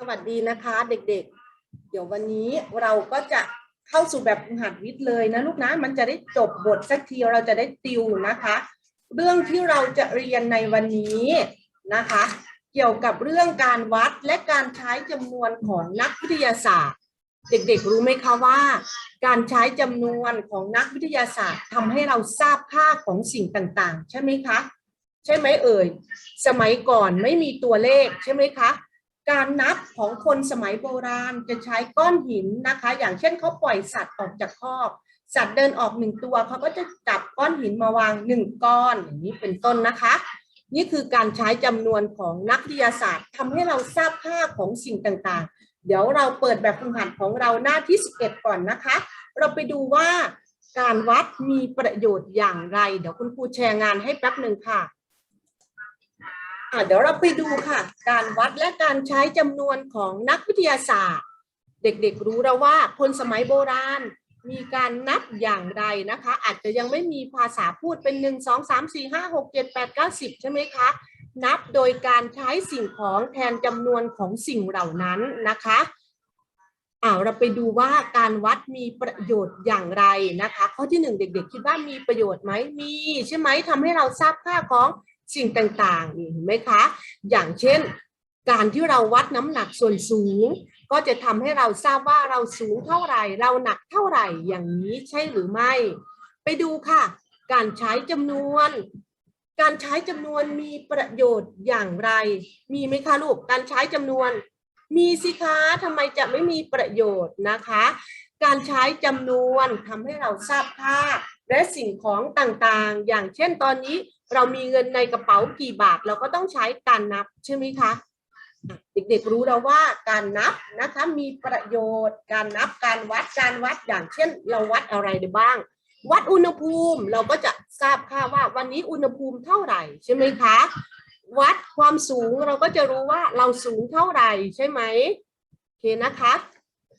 สวัสดีนะคะเด็กๆ เดี๋ยววันนี้เราก็จะเข้าสู่แบบหัดวิทย์เลยนะลูกนะ มันจะได้จบบทสักทีเราจะได้ติวนะคะ เรื่องที่เราจะเรียนในวันนี้นะคะ เกี่ยวกับเรื่องการวัดและการใช้จำนวนของนักวิทยาศาสตร์ เด็กๆ รู้ไหมคะว่า การใช้จำนวนของนักวิทยาศาสตร์ทำให้เราทราบค่าของสิ่งต่างๆ ใช่ไหมคะ ใช่ไหมเอ่ย สมัยก่อนไม่มีตัวเลขใช่ไหมคะ การนับของคนสมัยโบราณจะใช้ก้อนหินนะคะ อย่างเช่นเขาปล่อยสัตว์ออกจากคอกสัตว์เดินออกหนึ่งตัวเขาก็จะจับก้อนหินมาวางหนึ่งก้อนอย่างนี้เป็นต้นนะคะ นี่คือการใช้จำนวนของนักวิทยาศาสตร์ทำให้เราทราบค่าของสิ่งต่างๆ เดี๋ยวเราเปิดแบบฝึกหัดของเราหน้าที่ 11 ก่อนนะคะ เราไปดูว่าการวัดมีประโยชน์อย่างไร เดี๋ยวคุณครูแชร์งานให้แป๊บหนึ่งค่ะ เดี๋ยวเราไปดูค่ะ การวัดและการใช้จำนวนของนักวิทยาศาสตร์ เด็กๆรู้แล้วว่าคนสมัยโบราณมีการนับอย่างไรนะคะ อาจจะยังไม่มีภาษาพูดเป็นหนึ่งสองสามสี่ห้าหกเจ็ดแปดเก้าสิบใช่ไหมคะ นับโดยการใช้สิ่งของแทนจำนวนของสิ่งเหล่านั้นนะคะอ่าเราไปดูว่าการวัดมีประโยชน์อย่างไรนะคะ ข้อที่หนึ่งเด็ก ๆ คิดว่ามีประโยชน์ไหมมี ใช่ไหมทำให้เราทราบค่าของ สิ่งต่างๆนี่เห็นไหมคะ อย่างเช่น การที่เราวัดน้ำหนักส่วนสูง ก็จะทำให้เราทราบว่าเราสูงเท่าไหร่ เราหนักเท่าไหร่อย่างนี้ใช่หรือไม่ ไปดูค่ะ การใช้จำนวน การใช้จำนวนมีประโยชน์อย่างไร มีไหมคะลูกการใช้จำนวน มีสิคะทำไมจะไม่มีประโยชน์นะคะ การใช้จำนวนทำให้เราทราบค่าและสิ่งของต่างๆ อย่างเช่นตอนนี้ เรามีเงินในกระเป๋ากี่บาท เราก็ต้องใช้การนับใช่ไหมคะเด็กๆรู้แล้วว่าการนับนะคะมีประโยชน์การนับการวัดการวัดอย่างเช่น เราวัดอะไรได้บ้าง วัดอุณหภูมิเราก็จะทราบค่าว่าวันนี้อุณหภูมิเท่าไหร่ใช่ไหมคะวัดความสูงเราก็จะรู้ว่าเราสูงเท่าไหร่ใช่ไหมโอเคนะคะ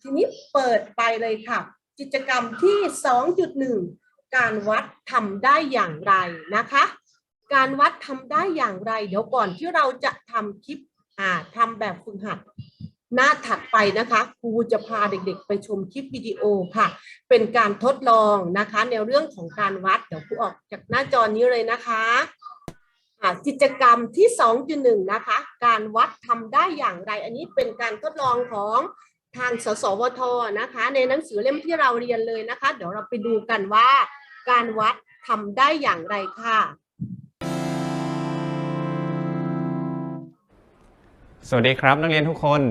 ทีนี้เปิดไปเลยค่ะ กิจกรรมที่ 2.1 การวัดทำได้อย่างไรนะคะ การวัดทำได้อย่างไร เดี๋ยวก่อนที่เราจะทำคลิปอ่าทำแบบฝึกหัด หน้าถัดไปนะคะครูจะพาเด็กๆ ไปชมคลิปวิดีโอค่ะ เป็นการทดลองนะคะ ในเรื่องของการวัดเดี๋ยวครูออกจากหน้าจอนี้เลยนะคะกิจกรรมที่ 2.1 นะคะ การวัดทำได้อย่างไร อันนี้เป็นการทดลองของทางสสวทนะคะ ในหนังสือเล่มที่เราเรียนเลยนะคะ เดี๋ยวเราไปดูกันว่า การวัดทำได้อย่างไรค่ะ สวัสดีครับ นักเรียนทุกคน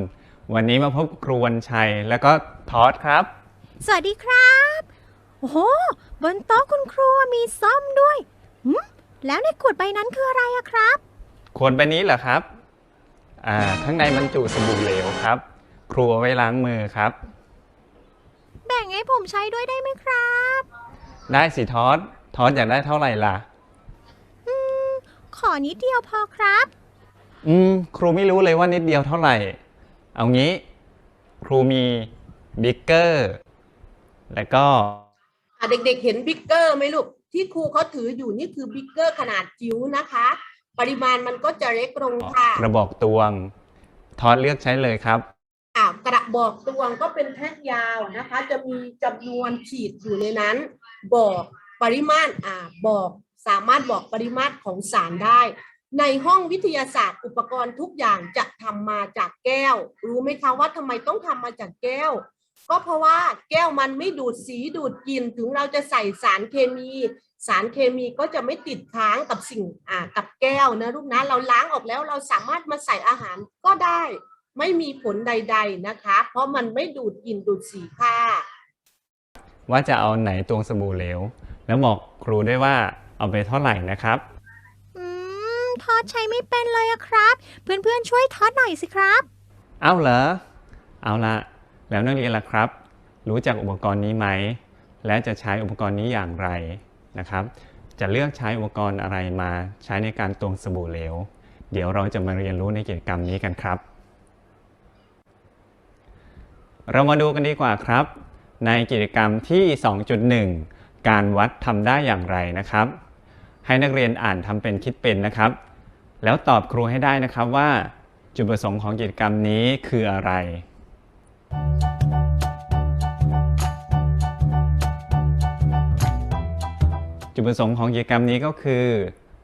วันนี้มาพบกับครูวันชัยแล้วก็ทอดครับ สวัสดีครับ โอ้โห บนโต๊ะคุณครูมีส้มด้วยหืมแล้วในขวดใบนั้นคืออะไรอะครับ ขวดใบนี้เหรอครับ อ่า ข้างในบรรจุสบู่เหลวครับ ครูเอาไว้ล้างมือครับ แบ่งให้ผมใช้ด้วยได้ไหมครับ ได้สิทอดทอดอยากได้เท่าไหร่ล่ะ อืม ขอนิดเดียวพอครับ อืมครูไม่รู้เลยว่านิดเดียวเท่าไหร่ เอางี้ ครูมีบิ๊กเกอร์แล้วก็อะเด็กๆ เห็นบิ๊กเกอร์ไหมลูก ที่ครูเขาถืออยู่นี่คือบิ๊กเกอร์ขนาดจิ๋วนะคะ ปริมาณมันก็จะเล็กลงค่ะกระบอกตวงทอดเลือกใช้เลยครับอะกระบอกตวงก็เป็นแท่งยาวนะคะ จะมีจำนวนขีดอยู่ในนั้น บอกปริมาณอ่าบอกสามารถบอกปริมาตรของสารได้ ในห้องวิทยาศาสตร์อุปกรณ์ทุกอย่างจะทำมาจากแก้ว รู้ไหมคะว่าทำไมต้องทำมาจากแก้ว ก็เพราะว่าแก้วมันไม่ดูดสีดูดกลิ่นถึงเราจะใส่สารเคมี สารเคมีก็จะไม่ติดค้างกับสิ่งอ่ากับแก้วนะลูกนะเราล้างออกแล้วเราสามารถมาใส่อาหารก็ได้ ไม่มีผลใด ๆนะคะ เพราะมันไม่ดูดกลิ่นดูดสีค่ะว่าจะเอาไหนตวงสบู่เหลว แล้วบอกครูได้ว่าเอาไปเท่าไหร่นะครับ อดใช้ไม่เป็นเลยอะครับ เพื่อนๆช่วยทอดหน่อยสิครับ เอาเหรอ เอาละแล้วนักเรียนล่ะครับ รู้จักอุปกรณ์นี้ไหม และจะใช้อุปกรณ์นี้อย่างไรนะครับ จะเลือกใช้อุปกรณ์อะไรมาใช้ในการตวงสบู่เหลว เดี๋ยวเราจะมาเรียนรู้ในกิจกรรมนี้กันครับ เรามาดูกันดีกว่าครับ ในกิจกรรมที่ 2.1 การวัดทำได้อย่างไรนะครับ ให้นักเรียนอ่านทำเป็นคิดเป็นนะครับ แล้วตอบครูให้ได้นะครับว่าจุดประสงค์ของกิจกรรมนี้คืออะไร จุดประสงค์ของกิจกรรมนี้ก็คือ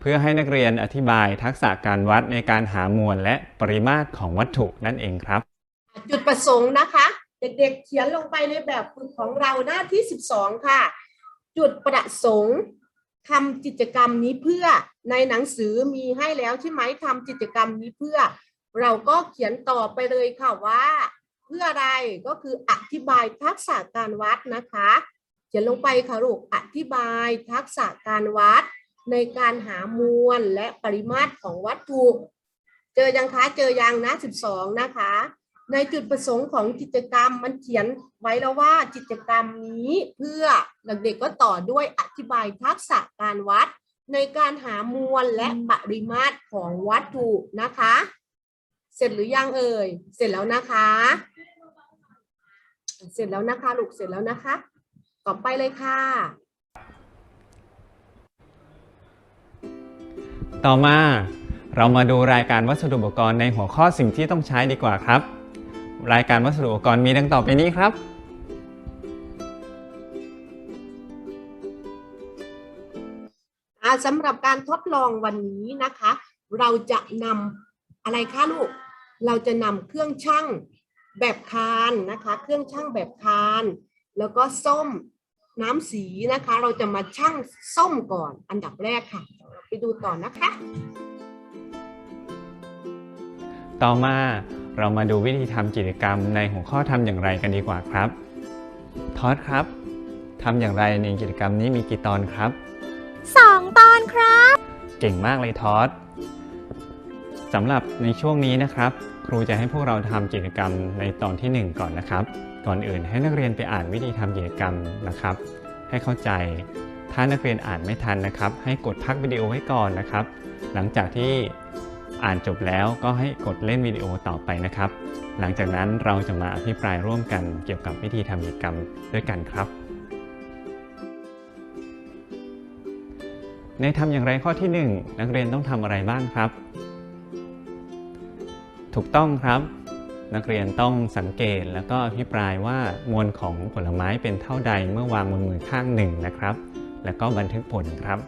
เพื่อให้นักเรียนอธิบายทักษะการวัดในการหามวลและปริมาตรของวัตถุนั่นเองครับ จุดประสงค์นะคะ เด็กๆเขียนลงไปในแบบฝึกของเราหน้าที่ 12 ค่ะ จุดประสงค์ทำกิจกรรมนี้เพื่อ ในหนังสือมีให้แล้วใช่ไหมทำกิจกรรมนี้เพื่อ เราก็เขียนต่อไปเลยค่ะว่า เพื่ออะไรก็คืออธิบายทักษะการวัดนะคะ เขียนลงไปค่ะลูกอธิบายทักษะการวัด ในการหามวลและปริมาตรของวัตถุเจอยังคะเจอยังนะ 12 นะคะ ในจุดประสงค์ของกิจกรรมมันเขียนไว้แล้วว่ากิจกรรมนี้เพื่อเด็กๆก็ต่อด้วยอธิบายทักษะการวัด ในการหามวลและปริมาตรของวัตถุนะคะ เสร็จหรือยังเอ่ย เสร็จแล้วนะคะ เสร็จแล้วนะคะลูกเสร็จแล้วนะคะ ต่อไปเลยค่ะ ต่อมาเรามาดูรายการวัสดุอุปกรณ์ในหัวข้อสิ่งที่ต้องใช้ดีกว่าครับ รายการวัสดุอุปกรณ์มีดังต่อไปนี้ครับ สำหรับการทดลองวันนี้นะคะ เราจะนำอะไรคะลูก เราจะนำเครื่องชั่งแบบคานนะคะ เครื่องชั่งแบบคาน แล้วก็ส้มน้ำสีนะคะ เราจะมาชั่งส้มก่อนอันดับแรกค่ะ ไปดูต่อนะคะ ต่อมาเรามาดูวิธีทำกิจกรรมในหัวข้อทำอย่างไรกันดีกว่าครับทอดครับทำอย่างไรในกิจกรรมนี้มีกี่ตอนครับ สองตอนครับ เก่งมากเลยทอดสำหรับในช่วงนี้นะครับ ครูจะให้พวกเราทำกิจกรรมในตอนทีหนึ่1 ก่อนนะครับ ก่อนอื่นให้นักเรียนไปอ่านวิธีทำกิจกรรมนะครับ ให้เข้าใจ ถ้านักเรียนอ่านไม่ทันนะครับ ให้กดพักวิดีโอไว้ก่อนนะครับ หลังจากที่อ่านจบแล้วก็ให้กดเล่นวิดีโอต่อไปนะครับ หลังจากนั้นเราจะมาอภิปรายร่วมกันเกี่ยวกับวิธีทำกิจกรรมด้วยกันครับ ในทำอย่างไรข้อที่ 1 นักเรียนต้องทำอะไรบ้างครับ ถูกต้องครับ นักเรียนต้องสังเกตแล้วก็อภิปรายว่ามวลของผลไม้เป็นเท่าใดเมื่อวางบนมือข้างหนึ่งนะครับ แล้วก็บันทึกผลครับ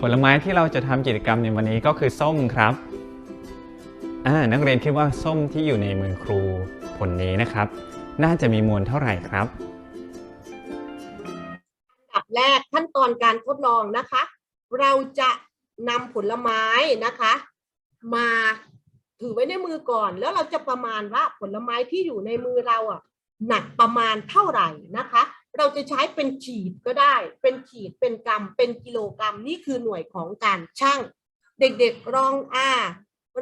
ผลไม้ที่เราจะทำกิจกรรมในวันนี้ก็คือส้มครับนักเรียนคิดว่าส้มที่อยู่ในมือครูผลนี้นะครับ น่าจะมีมวลเท่าไหร่ครับ แรกขั้นตอนการทดลองนะคะ เราจะนำผลไม้นะคะ มาถือไว้ในมือก่อน แล้วเราจะประมาณว่าผลไม้ที่อยู่ในมือเราอะหนักประมาณเท่าไหร่นะคะ เราจะใช้เป็นขีดก็ได้ เป็นขีดเป็นกรัม เป็นกิโลกรัมนี่คือหน่วยของการชั่ง เด็กๆลองอ่า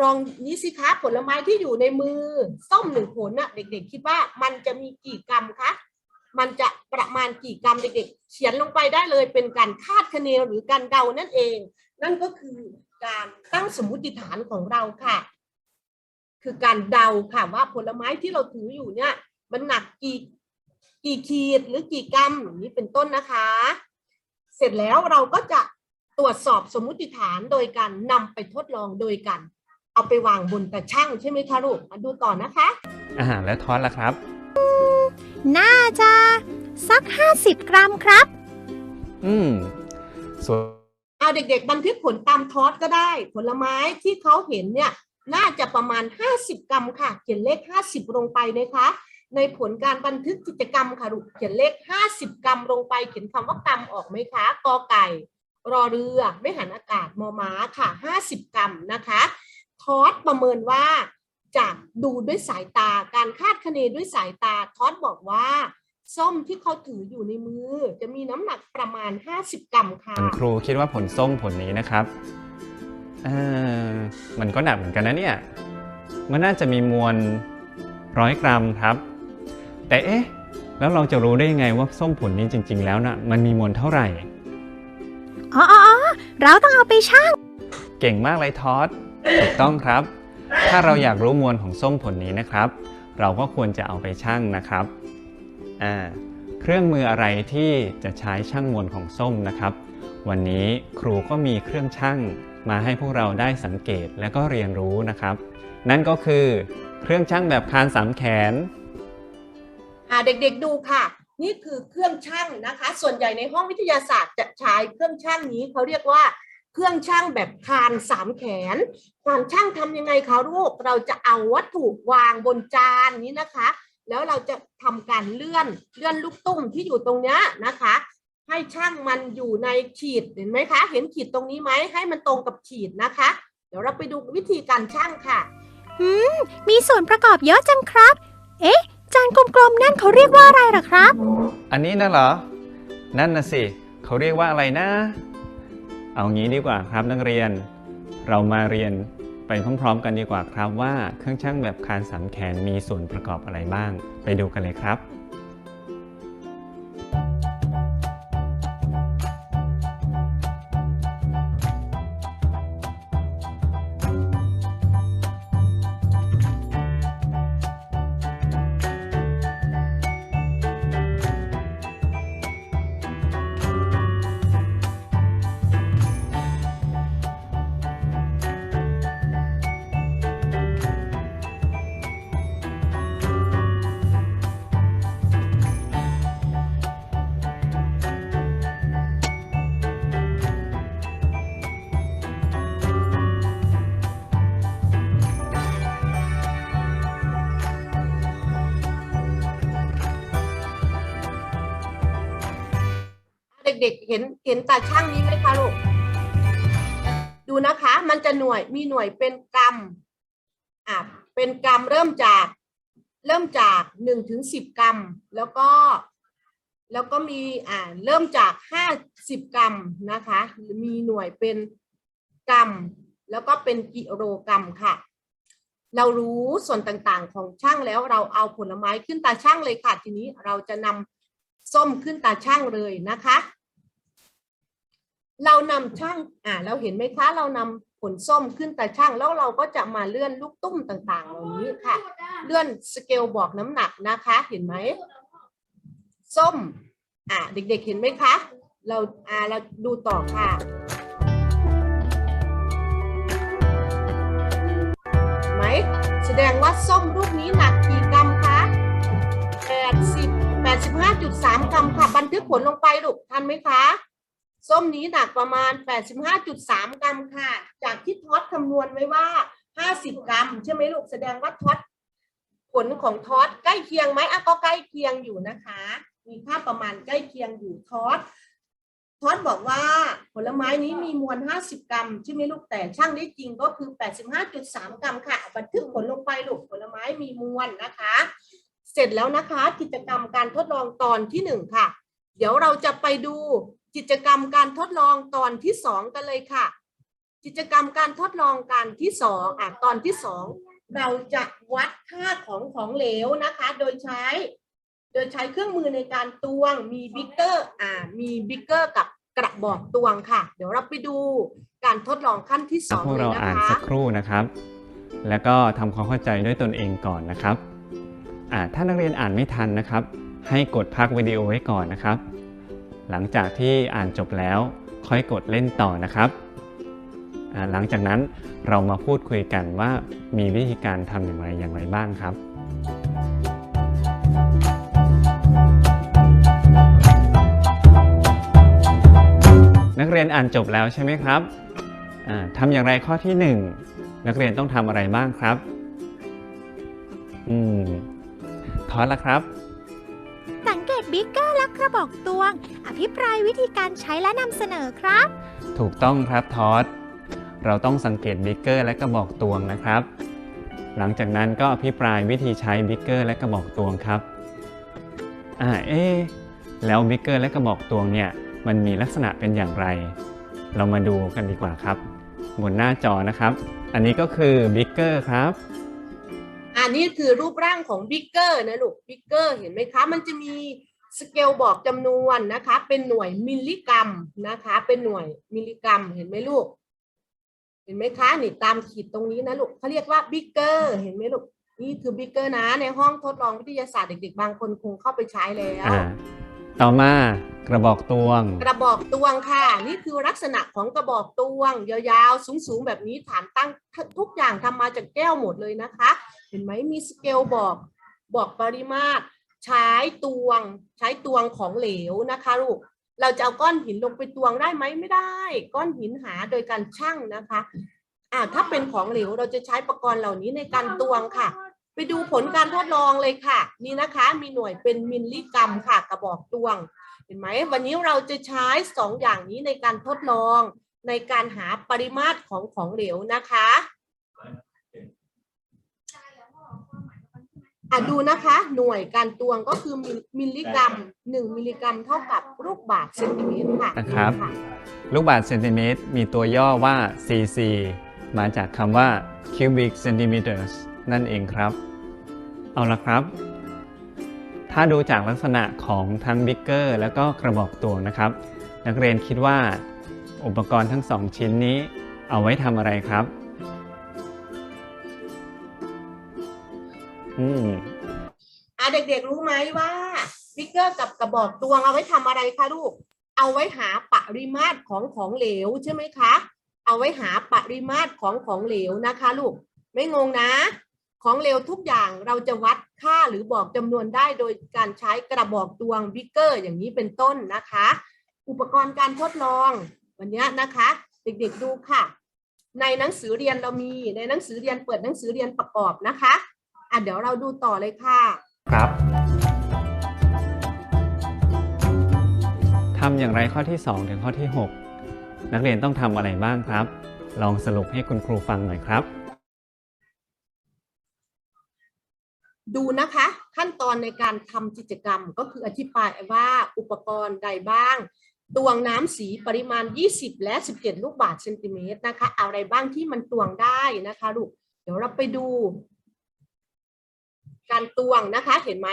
ลองนี้สิคะผลไม้ที่อยู่ในมือส้มหนึ่งผลน่ะเด็กๆ คิดว่ามันจะมีกี่กรัมคะ มันจะประมาณกี่กรัมเด็กๆ เขียนลงไปได้เลยเป็นการคาดคะเนหรือการเดานั่นเอง นั่นก็คือการตั้งสมมุติฐานของเราค่ะ คือการเดาค่ะว่าผลไม้ที่เราถืออยู่เนี่ย มันหนักกี่กี่ขีดหรือกี่กรัมอย่างนี้เป็นต้นนะคะ เสร็จแล้วเราก็จะตรวจสอบสมมุติฐานโดยการนำไปทดลองโดยการเอาไปวางบนตะช่างใช่ไหมคะลูกมาดูต่อนะคะ อาหารและทอดละครับ น่าจะ สัก 50 กรัมครับ อืมส่วนเอาเด็กๆ บันทึกผลตามทอสก็ได้ ผลไม้ที่เขาเห็นเนี่ย น่าจะประมาณ 50 กรัมค่ะ เขียนเลข 50 ลงไปนะคะ ในผลการบันทึกกิจกรรมค่ะลูกเขียนเลข 50 กรัมลงไป เขียนคำว่ากรัมออกไหมคะกอไก่ รอเรือ ไม่หันอากาศมอม้าค่ะ 50 กรัมนะคะ ทอสประเมินว่าจากดูด้วยสายตา การคาดคะเนด้วยสายตา ทอสบอกว่า ส้มที่เขาถืออยู่ในมือ จะมีน้ำหนักประมาณ 50 กรัมค่ะ คุณครูคิดว่าผลส้มผลนี้นะครับเอ่อมันก็หนักเหมือนกันนะเนี่ยมันน่าจะมีมวลร้อยกรัมครับ แต่เอ๊ะแล้วเราจะรู้ได้ยังไงว่าส้มผลนี้จริง ๆ แล้วนะ่ะมันมีมวลเท่าไหร่อ๋ออ๋ออ๋อเราต้องเอาไปชั่งเก่งมากเลยทอดถูกต้องครับ ถ้าเราอยากรู้มวลของส้มผลนี้นะครับ เราก็ควรจะเอาไปชั่งนะครับ อ่าเครื่องมืออะไรที่จะใช้ชั่งมวลของส้มนะครับ วันนี้ครูก็มีเครื่องชั่งมาให้พวกเราได้สังเกตและก็เรียนรู้นะครับ นั่นก็คือเครื่องชั่งแบบคานสามแขนอ่าเด็กๆดูค่ะ นี่คือเครื่องชั่งนะคะ ส่วนใหญ่ในห้องวิทยาศาสตร์จะใช้เครื่องชั่งนี้เขาเรียกว่าเครื่องชั่งแบบคานสามแขนการชั่งทำยังไงคะลูกเราจะเอาวัตถุวางบนจานนี้นะคะ แล้วเราจะทำการเลื่อนเลื่อนลูกตุ้มที่อยู่ตรงเนี้ยนะคะ ให้ช่างมันอยู่ในขีดเห็นไหมคะ เห็นขีดตรงนี้ไหมให้มันตรงกับขีดนะคะ เดี๋ยวเราไปดูวิธีการช่างค่ะหืมมีส่วนประกอบเยอะจังครับ เอ๊ะ จานกลมๆนั่นเขาเรียกว่าอะไรเหรอครับ อันนี้นะเหรอ นั่นนะสิเขาเรียกว่าอะไรนะ เอางี้ดีกว่าครับนักเรียน เรามาเรียน ไปพร้อมๆ กันดีกว่าครับว่าเครื่องชั่งแบบคานสามแขนมีส่วนประกอบอะไรบ้าง ไปดูกันเลยครับ เด็กๆเห็นเห็นตาช่างนี้ไหมคะลูก ดูนะคะ มันจะหน่วยมีหน่วยเป็นกรัมอะเป็นกรัมเริ่มจากเริ่มจากหนึ่งถึงสิบกรัม แล้วก็แล้วก็มีอ่าเริ่มจากห้าสิบกรัมนะคะ มีหน่วยเป็นกรัม แล้วก็เป็นกิโลกรัมค่ะ เรารู้ส่วนต่างๆของช่างแล้วเราเอาผลไม้ขึ้นตาช่างเลยค่ะ ทีนี้เราจะนำส้มขึ้นตาช่างเลยนะคะ เรานำช่างอ่าเราเห็นไหมคะเรานำผลส้มขึ้นตาช่างแล้วเราก็จะมาเลื่อนลูกตุ้มต่างๆ เหล่านี้ค่ะ เลื่อนสเกลบอกน้ำหนักนะคะ เห็นไหมส้มอ่าเด็กๆเห็นไหมคะ เราอ่าเราดูต่อค่ะเห็นไหมแสดงว่าส้มลูกนี้หนักกี่กรัมคะ80 85.3 กรัมค่ะ บันทึกผลลงไปลูกทันไหมคะ ส้มนี้หนักประมาณ 85.3 กรัมค่ะ จากที่ท็อตคำนวณไว้ว่า 50 กรัม ใช่ไหมลูกแสดงว่าท็อตผลของท็อตใกล้เคียงไหมอะก็ใกล้เคียงอยู่นะคะ มีค่าประมาณใกล้เคียงอยู่ท็อตท็อตบอกว่าผลไม้นี้มีมวล 50 กรัม ใช่ไหมลูกแต่ช่างได้จริงก็คือ 85.3 กรัมค่ะ บันทึกผลลงไปลูกผลไม้มีมวลนะคะ เสร็จแล้วนะคะกิจกรรมการทดลองตอนที่หนึ่งค่ะ เดี๋ยวเราจะไปดู กิจกรรมการทดลองตอนที่สองกันเลยค่ะ กิจกรรมการทดลองการที่สองอะตอนที่สองเราจะวัดค่าของของเหลวนะคะ โดยใช้ โดยใช้เครื่องมือในการตวงมีบิ๊กเกอร์อ่ามีบิ๊กเกอร์กับกระบอกตวงค่ะ เดี๋ยวเราไปดูการทดลองขั้นที่สองพวกเลยเรานะอ่านคะสักครู่นะครับ แล้วก็ทำความเข้าใจด้วยตนเองก่อนนะครับอ่าถ้านักเรียนอ่านไม่ทันนะครับ ให้กดพักวิดีโอไว้ก่อนนะครับ หลังจากที่อ่านจบแล้วค่อยกดเล่นต่อนะครับ หลังจากนั้นเรามาพูดคุยกันว่ามีวิธีการทำอย่างไรอย่างไรบ้างครับ นักเรียนอ่านจบแล้วใช่ไหมครับทำอย่างไรข้อที่ 1 นักเรียนต้องทำอะไรบ้างครับ อืมทอดละครับ สังเก บิ๊กเกอร์และกระบอกตวง อภิปรายวิธีการใช้และนำเสนอครับ ถูกต้องครับทอดเราต้องสังเกตบิ๊กเกอร์และกระบอกตวงนะครับ หลังจากนั้นก็อภิปรายวิธีใช้บิ๊กเกอร์และกระบอกตวงครับอ่าเอ๊ะแล้วบิ๊กเกอร์และกระบอกตวงเนี่ยมันมีลักษณะเป็นอย่างไร เรามาดูกันดีกว่าครับ บนหน้าจอนะครับ อันนี้ก็คือบิ๊กเกอร์ครับอันนี้คือรูปร่างของบิ๊กเกอร์นะลูกบิ๊กเกอร์เห็นไหมคะ มันจะมี สเกลบอกจำนวนนะคะ เป็นหน่วยมิลลิกรัมนะคะ เป็นหน่วยมิลลิกรัม เห็นไหมลูก เห็นไหมคะนี่ตามขีดตรงนี้นะลูกเขาเรียกว่าบิ๊กเกอร์เห็นไหมลูกนี่คือบิ๊กเกอร์นะในห้องทดลองวิทยาศาสตร์เด็กๆ บางคนคงเข้าไปใช้แล้วอ่าต่อมากระบอกตวง กระบอกตวงค่ะ นี่คือลักษณะของกระบอกตวง ยาวๆ สูงๆ แบบนี้ฐานตั้งทุกอย่างทำมาจากแก้วหมดเลยนะคะ เห็นไหมมีสเกลบอกบอกปริมาตร ใช้ตวงใช้ตวงของเหลวนะคะลูกเราจะเอาก้อนหินลงไปตวงได้ไหมไม่ได้ ก้อนหินหาโดยการชั่งนะคะอ่าถ้าเป็นของเหลวเราจะใช้อุปกรณ์เหล่านี้ในการตวงค่ะ ไปดูผลการทดลองเลยค่ะ นี่นะคะมีหน่วยเป็นมิลลิกรัมค่ะกระบอกตวง เห็นไหมวันนี้เราจะใช้สองอย่างนี้ในการทดลองในการหาปริมาตรของของเหลวนะคะ อะดูนะคะ หน่วยการตวงก็คือมิลมิลลิกรัมหนึ่งมิลลิกรัมเท่ากับลูกบาศก์เซนติเมตรค่ะนะครับนี่ะลูกบาศก์เซนติเมตรมีตัวย่อว่า cc มาจากคำว่า cubic centimeters นั่นเองครับ เอาละครับ ถ้าดูจากลักษณะของทั้งบิ๊กเกอร์แล้วก็กระบอกตวงนะครับ นักเรียนคิดว่าอุปกรณ์ทั้งสองชิ้นนี้เอาไว้ทำอะไรครับ อืมอะเด็กๆรู้ไหมว่าบิ๊กเกอร์กับกระบอกตวงเอาไว้ทำอะไรคะลูก เอาไว้หาปริมาตรของของเหลวใช่ไหมคะ เอาไว้หาปริมาตรของของเหลวนะคะลูก ไม่งงนะ ของเหลวทุกอย่างเราจะวัดค่าหรือบอกจำนวนได้โดยการใช้กระบอกตวงบิ๊กเกอร์อย่างนี้เป็นต้นนะคะ อุปกรณ์การทดลองวันนี้นะคะ เด็กๆดูค่ะ ในหนังสือเรียนเรามีในหนังสือเรียนเปิดหนังสือเรียนประกอบนะคะ อะเดี๋ยวเราดูต่อเลยค่ะครับทำอย่างไรข้อที่ 2 ถึงข้อที่ 6 นักเรียนต้องทำอะไรบ้างครับ ลองสรุปให้คุณครูฟังหน่อยครับ ดูนะคะ ขั้นตอนในการทำกิจกรรมก็คืออธิบายว่าอุปกรณ์ใดบ้างตวงน้ำสีปริมาณ 20 และ 17 ลูกบาศก์เซนติเมตรนะคะ อะไรบ้างที่มันตวงได้นะคะลูกเดี๋ยวเราไปดู การตวงนะคะ เห็นไหม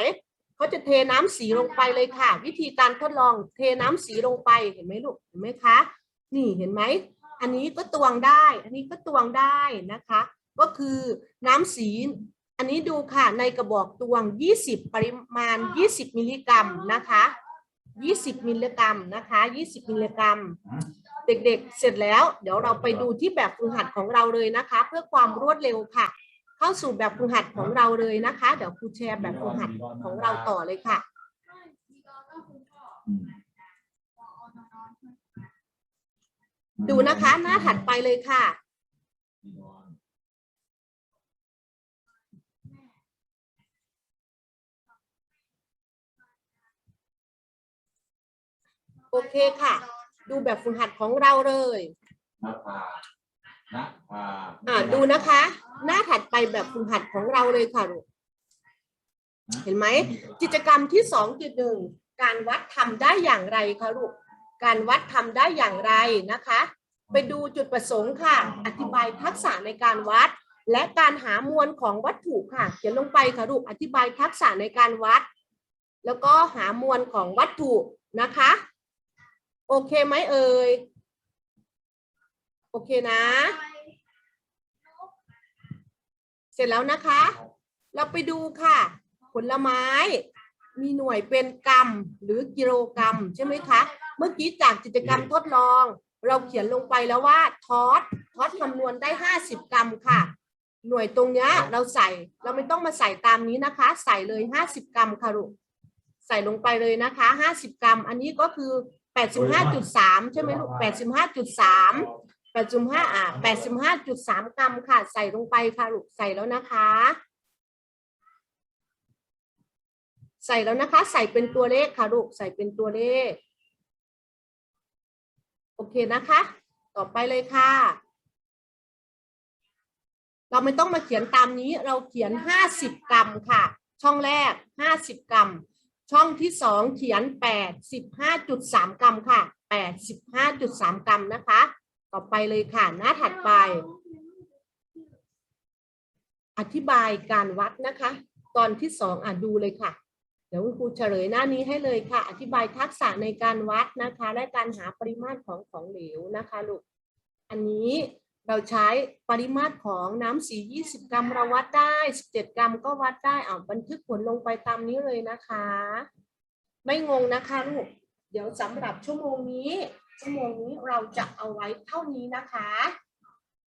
เขาจะเทน้ำสีลงไปเลยค่ะ วิธีการทดลองเทน้ำสีลงไปเห็นไหมลูกเห็นไหมคะนี่เห็นไหมอันนี้ก็ตวงได้ อันนี้ก็ตวงได้นะคะ ก็คือน้ำสี อันนี้ดูค่ะในกระบอกตวง 20 ปริมาณ 20 มิลลิกรัมนะคะ20 มิลลิกรัมนะคะ 20 มิลลิกรัม เด็กๆ เสร็จแล้ว เดี๋ยวเราไปดูที่แบบฝึกหัดของเราเลยนะคะ เพื่อความรวดเร็วค่ะ เข้าสู่แบบฝึกหัดของเราเลยนะคะ เดี๋ยวครูแชร์แบบฝึกหัดของเราต่อเลยค่ะดูนะคะหน้าถัดไปเลยค่ะ โอเคค่ะ ดูแบบฝึกหัดของเราเลยนภาณภา อ่าดูนะคะ หน้าถัดไปแบบฝึกหัดของเราเลยค่ะลูกเห็นไหมกิจกรรมที่2.1การวัดทำได้อย่างไรคะลูกการวัดทำได้อย่างไรนะคะ ไปดูจุดประสงค์ค่ะ อธิบายทักษะในการวัด และการหามวลของวัตถุค่ะ เขียนลงไปค่ะลูกอธิบายทักษะในการวัด แล้วก็หามวลของวัตถุนะคะ โอเคไหมเอ่ย โอเคนะ เสร็จแล้วนะคะ เราไปดูค่ะ ผลไม้ มีหน่วยเป็นกรัมหรือกิโลกรัมใช่ไหมคะ เมื่อกี้จากกิจกรรมทดลอง เราเขียนลงไปแล้วว่าทอสทอสคำนวณได้ 50 กรัมค่ะ หน่วยตรงเนี้ยเราใส่เราไม่ต้องมาใส่ตามนี้นะคะ ใส่เลย 50 กรัมค่ะลูกใส่ลงไปเลยนะคะ 50 กรัม อันนี้ก็คือ 85.3 ใช่ไหมลูก 85.3 85อะ85.3กรัมค่ะ ใส่ลงไปค่ะลูกใส่แล้วนะคะ ใส่แล้วนะคะ ใส่เป็นตัวเลขค่ะลูกใส่เป็นตัวเลข โอเคนะคะ ต่อไปเลยค่ะ เราไม่ต้องมาเขียนตามนี้ เราเขียน50กรัมค่ะ ช่องแรก50กรัม ช่องที่สองเขียน85.3กรัมค่ะ85.3กรัมนะคะ ต่อไปเลยค่ะ หน้าถัดไป อธิบายการวัดนะคะ ตอนที่สองอะดูเลยค่ะ เดี๋ยวคุณครูเฉลยหน้านี้ให้เลยค่ะ อธิบายทักษะในการวัดนะคะ และการหาปริมาตรของของเหลวนะคะลูกอันนี้เราใช้ปริมาตรของน้ำสี 20 กรัมเราวัดได้ 17 กรัมก็วัดได้อ่าบันทึกผลลงไปตามนี้เลยนะคะ ไม่งงนะคะลูก เดี๋ยวสำหรับชั่วโมงนี้ ชั่วโมงนี้เราจะเอาไว้เท่านี้นะคะ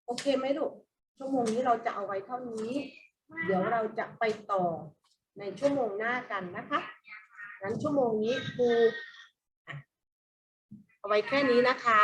โอเคไหมลูกชั่วโมงนี้เราจะเอาไว้เท่านี้ เดี๋ยวเราจะไปต่อในชั่วโมงหน้ากันนะคะงั้นชั่วโมงนี้ครูเอาไว้แค่นี้นะคะ